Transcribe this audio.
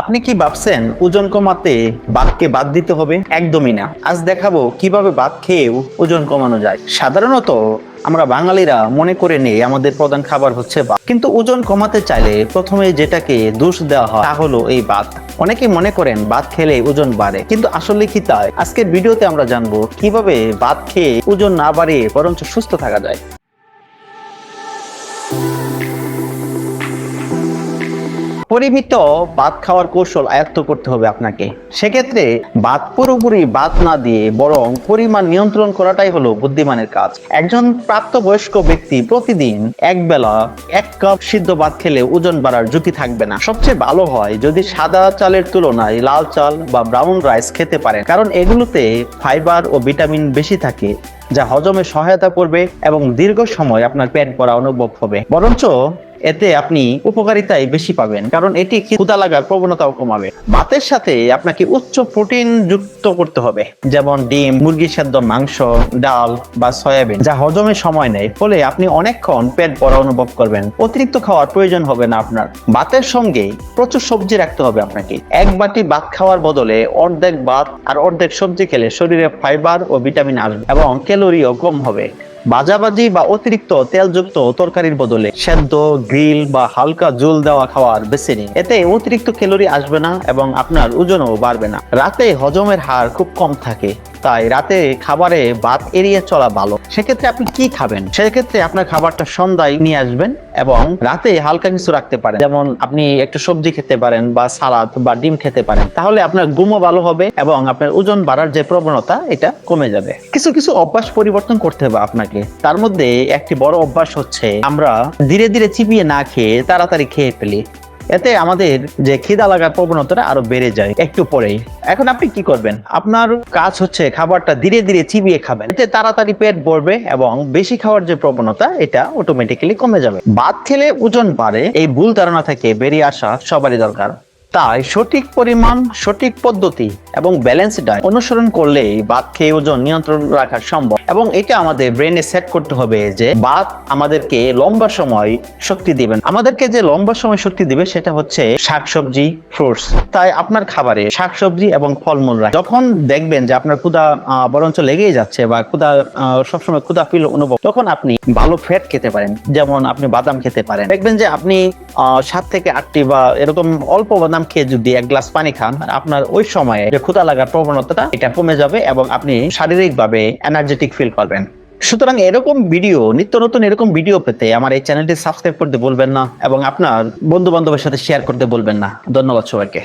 আপনি কি ভাবছেন ওজন কমাতে ভাতকে বাদ দিতে হবে? একদমই না। আজ দেখাবো কীভাবে ভাত খেয়েও ওজন কমানো যায়। সাধারণত আমরা বাঙালিরা মনে করে নেই আমাদের প্রধান খাবার হচ্ছে ভাত কিন্তু ওজন কমাতে চাইলে প্রথমে যেটাকে দোষ দেওয়া হয় তা হলো এই ভাত অনেকে মনে করেন ভাত খেলে ওজন বাড়ে, কিন্তু আসলে কি তাই? আজকের ভিডিওতে আমরা জানব কীভাবে ভাত খেয়ে ওজন না বাড়িয়ে বরঞ্চ সুস্থ থাকা যায়। পরিমিত ভাত খাওয়ার কৌশল আয়ত্ত করতে হবে আপনাকে। সেক্ষেত্রে ভাত পুরোপুরি ভাত না দিয়ে বরং পরিমাণ নিয়ন্ত্রণ করাটাই হলো বুদ্ধিমানের কাজ। একজন প্রাপ্তবয়স্ক ব্যক্তি প্রতিদিন এক বেলা এক কাপ সিদ্ধ ভাত খেলে ওজন বাড়ার ঝুঁকি থাকবে না। সবচেয়ে ভালো হয় যদি সাদা চালের তুলনায় লাল চাল বা ব্রাউন রাইস খেতে পারেন, কারণ এগুলোতে ফাইবার ও ভিটামিন বেশি থাকে, যা হজমে সহায়তা করবে এবং দীর্ঘ সময় আপনার পেট ভরা অনুভব হবে। বরঞ্চ এতে আপনি উপকারিতাই বেশি পাবেন, কারণ এটি ক্ষুদা লাগার প্রবণতাও কমাবে। ভাতের সাথে আপনাকে উচ্চ প্রোটিন যুক্ত করতে হবে, যেমন ডিম মুরগি সেদ্ধ মাংস, ডাল বা সয়াবিন, যা হজমে সময় নেয়, ফলে আপনি অনেকক্ষণ পেট ভরা অনুভব করবেন। অতিরিক্ত খাওয়ার প্রয়োজন হবে না আপনার। ভাতের সঙ্গে প্রচুর সবজি রাখতে হবে আপনাকে। এক বাটি ভাত খাওয়ার বদলে অর্ধেক ভাত আর অর্ধেক সবজি খেলে শরীরে ফাইবার ও ভিটামিন আসবে এবং ক্যালোরিও কম হবে। বাজাবাজি বা অতিরিক্ত তেলযুক্ত তরকারির বদলে সেদ্ধ, গ্রিল বা হালকা জল দেওয়া খাওয়ার বেছে নিন। এতে অতিরিক্ত ক্যালোরি আসবে না এবং আপনার ওজনও বাড়বে না। রাতে হজমের হার খুব কম থাকে। তাই রাতে খাবারে ভাত এড়িয়ে চলা ভালো। সেক্ষেত্রে আপনি কি খাবেন? সেক্ষেত্রে আপনার খাবারটা সন্ধ্যায় নিয়ে আসবেন এবং রাতে হালকা কিছু রাখতে পারেন। যেমন আপনি একটু সবজি খেতে পারেন বা সালাদ বা ডিম খেতে পারেন। তাহলে আপনার ঘুমও ভালো হবে এবং আপনার ওজন বাড়ার যে প্রবণতা, এটা কমে যাবে। কিছু কিছু অভ্যাস পরিবর্তন করতে হবে আপনাকে। তার মধ্যে একটি বড় অভ্যাস হচ্ছে আমরা ধীরে ধীরে চিবিয়ে না খেয়ে তাড়াতাড়ি খেয়ে ফেলি। এতে আমাদের যে খিদা লাগার প্রবণতাটা আরও বেড়ে যায় একটু পরেই। এখন আপনি কি করবেন? আপনার কাজ হচ্ছে খাবারটা ধীরে ধীরে চিবিয়ে খাবেন। এতে তাড়াতাড়ি পেট ভরবে এবং বেশি খাওয়ার যে প্রবণতা, এটা অটোমেটিক্যালি কমে যাবে। ভাত খেলে ওজন বাড়ে, এই ভুল ধারণা থেকে বেরিয়ে আসা সবারই দরকার। তাই সঠিক পরিমাণ সঠিক পদ্ধতি এবং ব্যালেন্স ডায়েট অনুসরণ করলেই ভাত খেয়ে ওজন নিয়ন্ত্রণ রাখা সম্ভব। এবং এটা আমাদের ব্রেনে সেট করতে হবে যে ভাত আমাদেরকে লম্বা সময় শক্তি দিবেন আমাদেরকে যে লম্বা সময় শক্তি দিবে সেটা হচ্ছে শাকসবজি ফ্রুটস তাই আপনার খাবারে শাকসবজি এবং ফলমূল রাখ যখন দেখবেন যে আপনার আহ, বরঞ্চ লেগেই যাচ্ছে বা আহ, সবসময় ক্ষুদা ফিল অনুভব তখন আপনি ভালো ফ্যাট খেতে পারেন। যেমন আপনি বাদাম খেতে পারেন। দেখবেন যে আপনি সাত থেকে আটটি বা এরকম অল্প বাদাম খেয়ে যদি এক গ্লাস পানি খান আপনার ওই সময়ে যে ক্ষুতা লাগার প্রবণতাটা, এটা কমে যাবে এবং আপনি শারীরিকভাবে এনার্জেটিক ফিল করবেন। সুতরাং এরকম ভিডিও নিত্য নতুন এরকম ভিডিও পেতে আমার এই চ্যানেলটি সাবস্ক্রাইব করতে বলবেন না এবং আপনার বন্ধু বান্ধবের সাথে শেয়ার করতে বলবেন না। ধন্যবাদ সবাইকে।